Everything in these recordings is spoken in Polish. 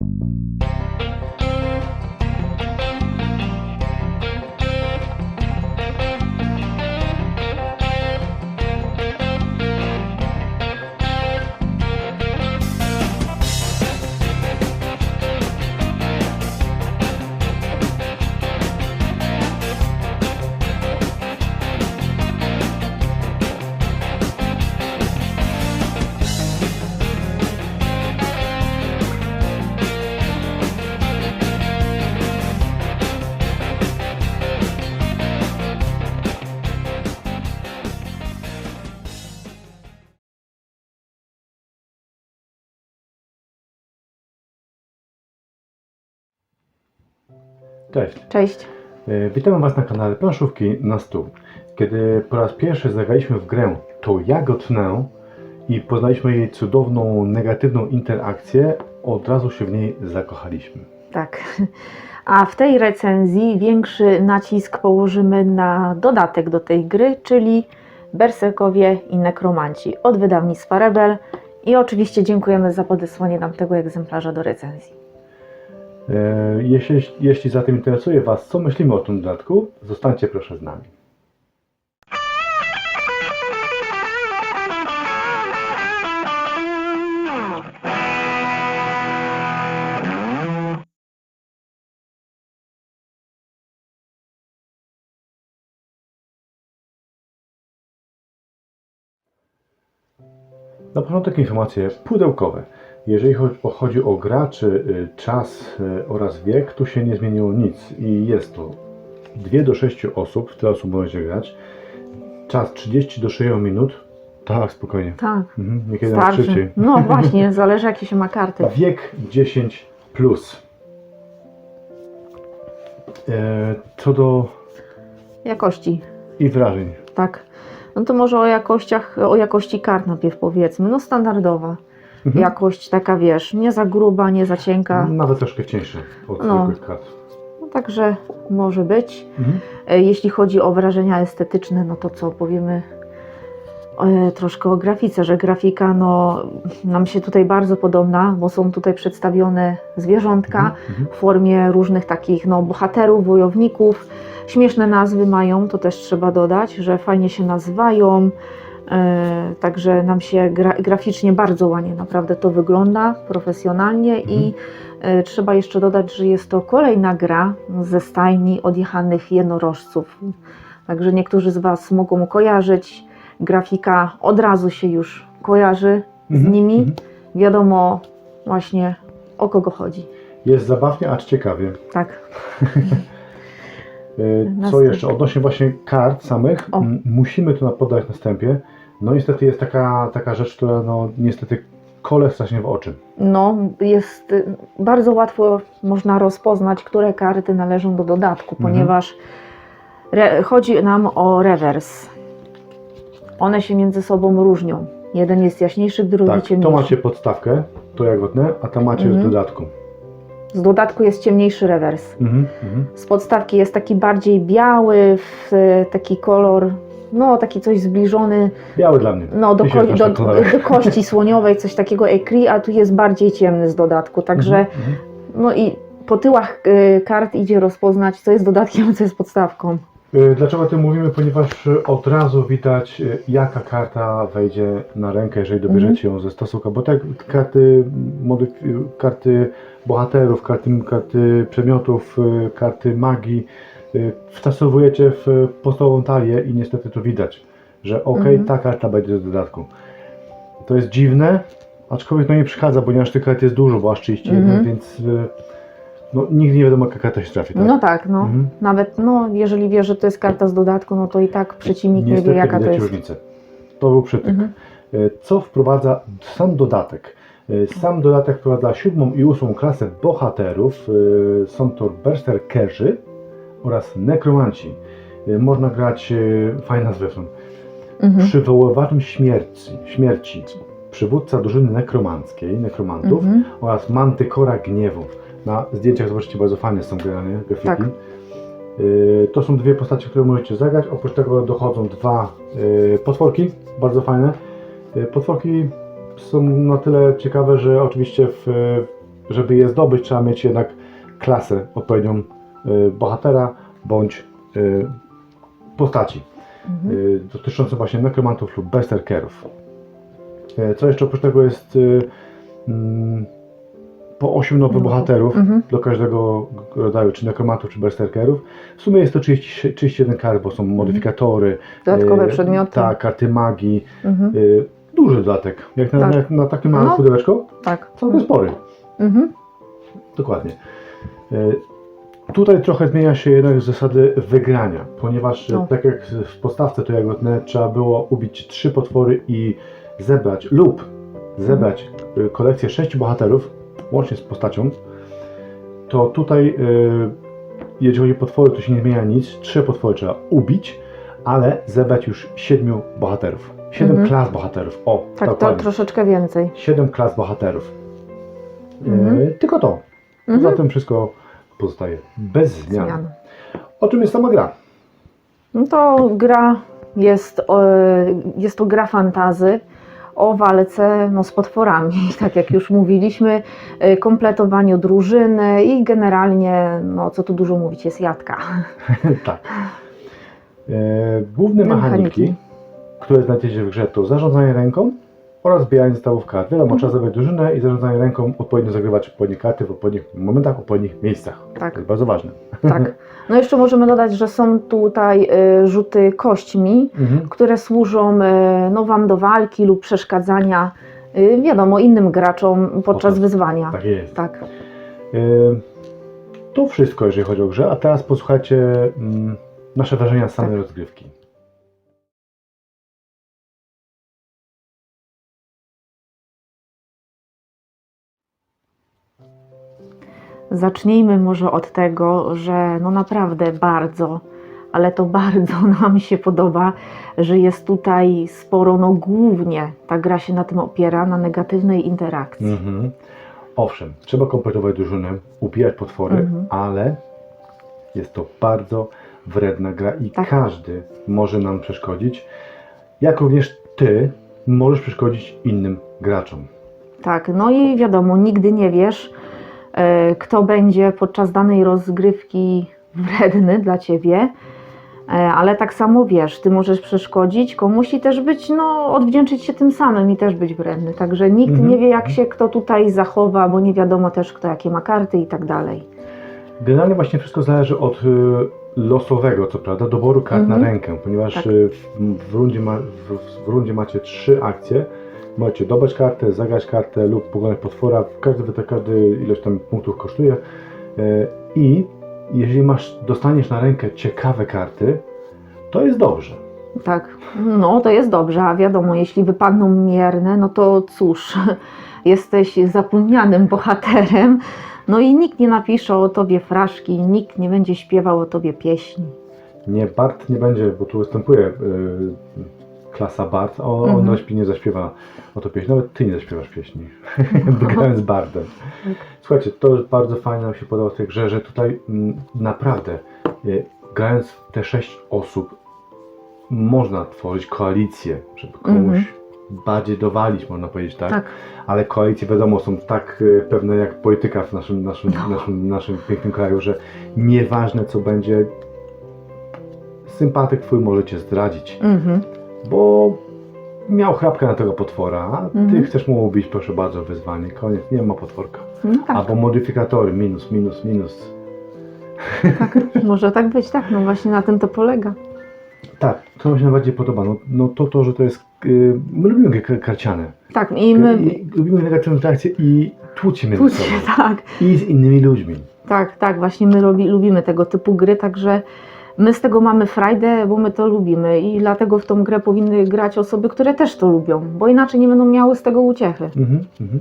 you Cześć. Cześć. E, Witamy Was na kanale Planszówki na stół. Kiedy po raz pierwszy zagraliśmy w grę To ja go tnę i poznaliśmy jej cudowną, negatywną interakcję, od razu się w niej zakochaliśmy. Tak. A w tej recenzji większy nacisk położymy na dodatek do tej gry, czyli Berserkowie i Nekromanci od wydawnictwa Rebel. I oczywiście dziękujemy za podesłanie nam tego egzemplarza do recenzji. E, Jeśli, jeśli zatem interesuje Was, co myślimy o tym dodatku, zostańcie proszę z nami. Na początek informacje pudełkowe. Jeżeli chodzi o, graczy, y, czas y, oraz wiek, tu się nie zmieniło nic i jest to 2 do 6 osób, w tyle osób będzie grać. Czas 30 do 6 minut. Tak, spokojnie. Tak. Mhm, niekiedy nawet szybciej. No właśnie, zależy jakie się ma karty. Wiek 10 plus. E, co do Jakości. i wrażeń. Tak. No to może o jakościach, o jakości kart najpierw powiedzmy. No standardowa. Mhm. Jakość taka wiesz, nie za gruba, nie za cienka. Nawet troszkę cieńszy od No. zwykłych kart. No, także może być. Mhm. E, Jeśli chodzi o wrażenia estetyczne, no to co powiemy e, troszkę o grafice, że grafika no, nam się tutaj bardzo podobna, bo są tutaj przedstawione zwierzątka Mhm. Mhm. w formie różnych takich no, bohaterów, wojowników. Śmieszne nazwy mają, to też trzeba dodać, że fajnie się nazywają. E, także nam się gra, graficznie bardzo ładnie naprawdę to wygląda, profesjonalnie i e, trzeba jeszcze dodać, że jest to kolejna gra ze stajni odjechanych jednorożców. Także niektórzy z Was mogą kojarzyć. Grafika od razu się już kojarzy z Mhm. nimi. Mhm. Wiadomo właśnie o kogo chodzi. Jest zabawnie, acz ciekawie. Tak. E, Co jeszcze? Odnośnie właśnie kart samych, O. musimy to podać na wstępie. No niestety jest taka, taka rzecz, która no niestety kole strasznie w oczy. No, jest y, bardzo łatwo można rozpoznać, które karty należą do dodatku, Mhm. ponieważ re, chodzi nam o rewers. One się między sobą różnią. Jeden jest jaśniejszy, drugi Tak, to ciemniejszy. macie podstawkę, to jak odnę, a tam macie Mhm. w dodatku. Z dodatku jest ciemniejszy rewers. Mhm, mhm. Z podstawki jest taki bardziej biały, w, taki kolor, no taki coś zbliżony Biały dla mnie. no, do, ko- do, tak do kości słoniowej, coś takiego ekri, a tu jest bardziej ciemny z dodatku. Także Mhm, mhm. No i po tyłach y, kart idzie rozpoznać, co jest dodatkiem, co jest podstawką. Y, Dlaczego o tym mówimy? Ponieważ y, od razu widać, jaka karta wejdzie na rękę, jeżeli dobierzecie ją ze stosunku. Bo tak karty, karty bohaterów, karty, karty przedmiotów, karty magii wtasowujecie w podstawową talię i niestety to widać, że ok, Mhm. ta karta będzie do dodatku. To jest dziwne, aczkolwiek no nie przeszkadza, ponieważ tych kart jest dużo, bo aż 31, Mhm. więc y, no, nigdy nie wiadomo, jaka karta się trafi. Tak? No tak, no. Mhm. Nawet, no, jeżeli wie, że to jest karta z dodatku, no to i tak przeciwnik nie wie, jaka to jest. różnicę. To był przytyk. Mhm. E, Co wprowadza sam dodatek? Sam dodatek wprowadza siódmą i ósmą klasę bohaterów. Są to berserkerzy oraz nekromanci. E, Można grać, e, fajne nazwy są, Mhm. przywoływaczem śmierci, śmierci, przywódca drużyny nekromanckiej, nekromantów Mhm. oraz mantykora gniewu. Na zdjęciach zobaczycie bardzo fajne są grane grafiki. Tak. Y, To są dwie postacie, które możecie zagrać. Oprócz tego dochodzą dwa potworki, bardzo fajne. Potworki są na tyle ciekawe, że oczywiście w, żeby je zdobyć, trzeba mieć jednak klasę odpowiednią bohatera bądź y, postaci Mhm. y, dotyczącą właśnie nekromantów lub berserkerów. Y, Co jeszcze oprócz tego jest y, mm, po 8 nowych No. bohaterów Mhm. do każdego rodzaju, czy nekromantów, czy berserkerów. W sumie jest to 30, 31 kart, bo są modyfikatory, Dodatkowe y, przedmioty. Tak, karty magii. Mhm. y, Duży dodatek. Jak na, Tak. jak na takie małe No. pudełeczko, Tak. całkiem spory. Mhm. Dokładnie. Y, Tutaj trochę zmienia się jednak zasady wygrania, ponieważ No. tak jak w podstawce to Jagodne trzeba było ubić trzy potwory i zebrać lub zebrać y, kolekcję sześciu bohaterów, łącznie z postacią, to tutaj y, jeżeli chodzi o potwory, to się nie zmienia nic. Trzy potwory trzeba ubić, ale zebrać już siedmiu bohaterów. Siedem Mhm. klas bohaterów. O, Tak, to dokładnie. troszeczkę więcej. Siedem klas bohaterów. Mhm. Y, tylko to. Poza Mhm. tym wszystko pozostaje bez zmian. Zmian. O czym jest sama gra? No to gra jest, e, jest to gra fantazy o walce no, z potworami, tak jak już mówiliśmy, e, kompletowaniu drużyny i generalnie, no co tu dużo mówić, jest jadka. tak. E, główne mechaniki, Mechaniki. które znajdziecie w grze to zarządzanie ręką oraz zbieranie zestawów kart. Wiadomo, Mhm. trzeba zebrać drużynę i zarządzanie ręką odpowiednio zagrywać odpowiednie karty w odpowiednich momentach, w odpowiednich miejscach. To Tak, jest bardzo ważne. tak. No jeszcze możemy dodać, że są tutaj e, rzuty kośćmi, Mhm. które służą e, no, Wam do walki lub przeszkadzania, e, wiadomo, innym graczom podczas tak. wyzwania. Tak jest. Tak. To wszystko, jeżeli chodzi o grę, a teraz posłuchajcie mm, nasze wrażenia z samej Tak. rozgrywki. Zacznijmy może od tego, że no naprawdę bardzo, ale to bardzo nam się podoba, że jest tutaj sporo, no głównie ta gra się na tym opiera, na negatywnej interakcji. Mhm. Owszem, trzeba kompletować drużynę, ubijać potwory, Mhm. ale jest to bardzo wredna gra i Tak. każdy może nam przeszkodzić, jak również ty możesz przeszkodzić innym graczom. Tak, no i wiadomo, nigdy nie wiesz, kto będzie podczas danej rozgrywki wredny dla ciebie. E, Ale tak samo wiesz, ty możesz przeszkodzić komuś i też być, no, odwdzięczyć się tym samym i też być wredny. Także nikt Mhm. nie wie, jak się kto tutaj zachowa, bo nie wiadomo też, kto jakie ma karty i tak dalej. Generalnie właśnie wszystko zależy od y, losowego, co prawda, doboru kart Mhm. na rękę, ponieważ Tak. y, w, w, rundzie ma, w, w rundzie macie trzy akcje. Możecie dobrać kartę, zagrać kartę lub pokonać potwora. Każdy, to każdy ilość tam punktów kosztuje. Y, I jeżeli masz, dostaniesz na rękę ciekawe karty, to jest dobrze. Tak, no to jest dobrze, a wiadomo, jeśli wypadną mierne, no to cóż, jesteś zapomnianym bohaterem, no i nikt nie napisze o tobie fraszki, nikt nie będzie śpiewał o tobie pieśni. Nie, Bart nie będzie, bo tu występuje y, klasa Bart, o, Mhm. on na śpi nie zaśpiewa o to pieśń, nawet ty nie zaśpiewasz pieśni, grając Bardem. Słuchajcie, to bardzo fajne, nam się podoba w tej grze, że tutaj mm, naprawdę y, grając w te sześć osób można tworzyć koalicję, żeby komuś Mhm. bardziej dowalić, można powiedzieć, tak? Tak, Ale koalicje wiadomo są tak y, pewne jak polityka w naszym, naszym, No. naszym, naszym pięknym kraju, że nieważne co będzie, sympatyk twój może cię zdradzić, mhm. Bo miał chrapkę na tego potwora, a ty Mhm. chcesz mu ubić, proszę bardzo, wyzwanie, koniec, nie ma potworka. no tak, Albo modyfikatory, minus, minus, minus. może tak być, tak, no właśnie na tym to polega. Tak, to mi się najbardziej podoba, no, no to to, że to jest, y, my lubimy gry kar- karciane, Tak, i my, I, lubimy negatywne interakcje i tłucie między tu, sobą tak, i z innymi ludźmi. tak, tak, właśnie my lubi, lubimy tego typu gry, także my z tego mamy frajdę, bo my to lubimy i dlatego w tą grę powinny grać osoby, które też to lubią, bo inaczej nie będą miały z tego uciechy. Mhm, mhm.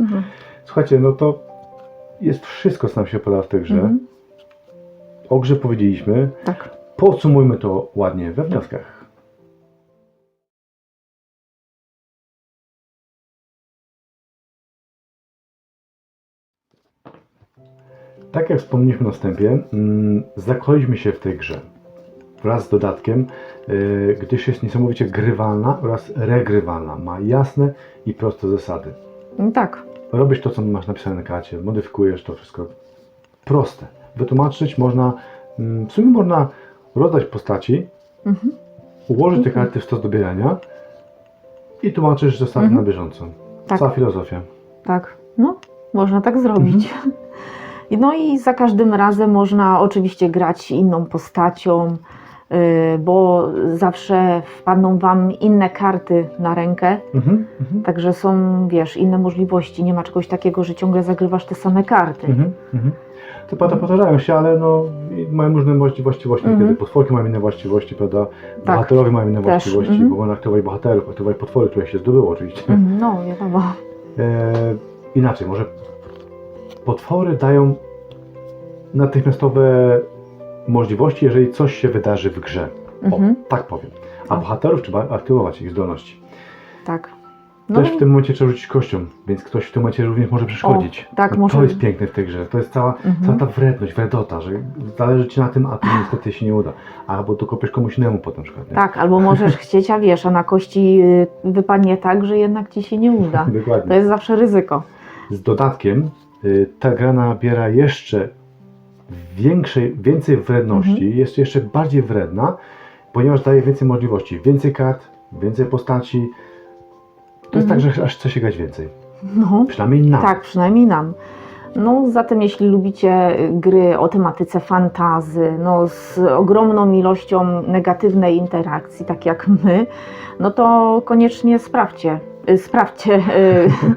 Mhm. Słuchajcie, no to jest wszystko, co nam się podoba w tej grze. Mhm. O grze powiedzieliśmy. Tak. Podsumujmy to ładnie we wnioskach. Tak jak wspomnieliśmy na wstępie, mm, zakochaliśmy się w tej grze wraz z dodatkiem, yy, gdyż jest niesamowicie grywalna oraz regrywalna. Ma jasne i proste zasady. No Tak, robisz to, co masz napisane na karcie, modyfikujesz to wszystko. Proste. Wytłumaczyć można, mm, w sumie można rozdać postaci, Mhm. ułożyć te Mhm. karty w stos dobierania i tłumaczysz zasady Mhm. na bieżąco. Tak. Cała filozofia. Tak, no, można tak zrobić. I No i za każdym razem można oczywiście grać inną postacią, yy, bo zawsze wpadną Wam inne karty na rękę, Mhm. Mhm. także są, wiesz, inne możliwości. Nie ma czegoś takiego, że ciągle zagrywasz te same karty. Mhm. Mhm. Te prawda powtarzają się, ale no, mają różne właści- właściwości. Mhm. Kiedy potworki mają inne właściwości, prawda? Tak. Bohaterowie mają inne Też. właściwości, Mhm. bo można aktywować bohaterów, aktywować potwory, które się zdobyło oczywiście. No, wiadomo. E, inaczej, może potwory dają natychmiastowe możliwości, jeżeli coś się wydarzy w grze. O, Mhm, tak powiem. A O. bohaterów trzeba aktywować ich zdolności. tak. No, Też w tym momencie trzeba rzucić kością, więc ktoś w tym momencie również może przeszkodzić. tak, no, może- To jest piękne w tej grze. To jest cała, Mhm. cała ta wredność, wredota, że zależy ci na tym, a tu niestety się nie uda. Albo dokopiesz komuś innemu potem na przykład. Nie? tak, albo możesz chcieć, a wiesz, a na kości y, wypadnie tak, że jednak Ci się nie uda. To Dokładnie. jest zawsze ryzyko. Z dodatkiem ta gra nabiera jeszcze większej, więcej wredności, Mhm. jest jeszcze bardziej wredna, ponieważ daje więcej możliwości, więcej kart, więcej postaci. To jest Mhm. tak, że aż chce się grać więcej. No. Przynajmniej nam. Tak, przynajmniej nam. No, zatem jeśli lubicie gry o tematyce fantazy, no, z ogromną ilością negatywnej interakcji, tak jak my, no to koniecznie sprawdźcie. Y, Sprawdźcie, y,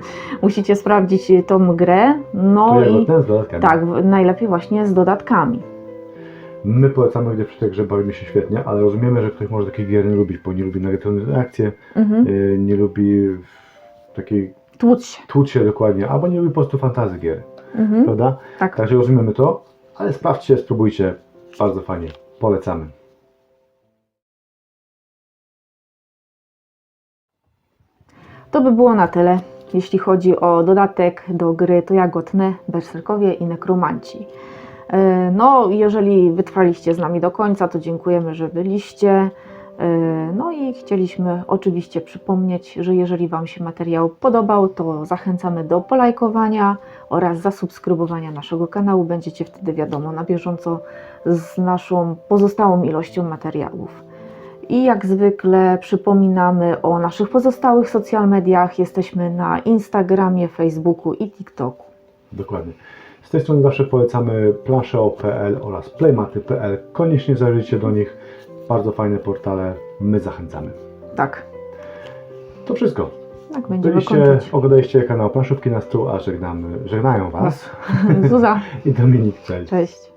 musicie sprawdzić tą grę. No i z dodatkami. tak, najlepiej właśnie z dodatkami. My polecamy, gdy przy tej grze bawimy się świetnie, ale rozumiemy, że ktoś może takich gier nie lubić, bo nie lubi negatywnych reakcji, Mhm. y, nie lubi takiej Tłuc się. tłuc się dokładnie, albo nie lubi po prostu fantazy gier, Mhm. prawda? Tak. Także rozumiemy to, ale sprawdźcie, spróbujcie, bardzo fajnie, polecamy. To by było na tyle, jeśli chodzi o dodatek do gry To Jagotne, Berserkowie i Nekromanci. E, No, jeżeli wytrwaliście z nami do końca, to dziękujemy, że byliście. E, No i chcieliśmy oczywiście przypomnieć, że jeżeli Wam się materiał podobał, to zachęcamy do polajkowania oraz zasubskrybowania naszego kanału. Będziecie wtedy wiadomo na bieżąco z naszą pozostałą ilością materiałów. I jak zwykle przypominamy o naszych pozostałych social mediach. Jesteśmy na Instagramie, Facebooku i TikToku. Dokładnie. Z tej strony zawsze polecamy planszeo.pl oraz playmaty.pl. Koniecznie zajrzyjcie do nich. Bardzo fajne portale. My zachęcamy. Tak, To wszystko. tak będziemy Byliście, kończyć. oglądaliście kanał Planszówki na stół, a żegnamy, żegnają Was Zuza, i Dominik. Cześć. cześć.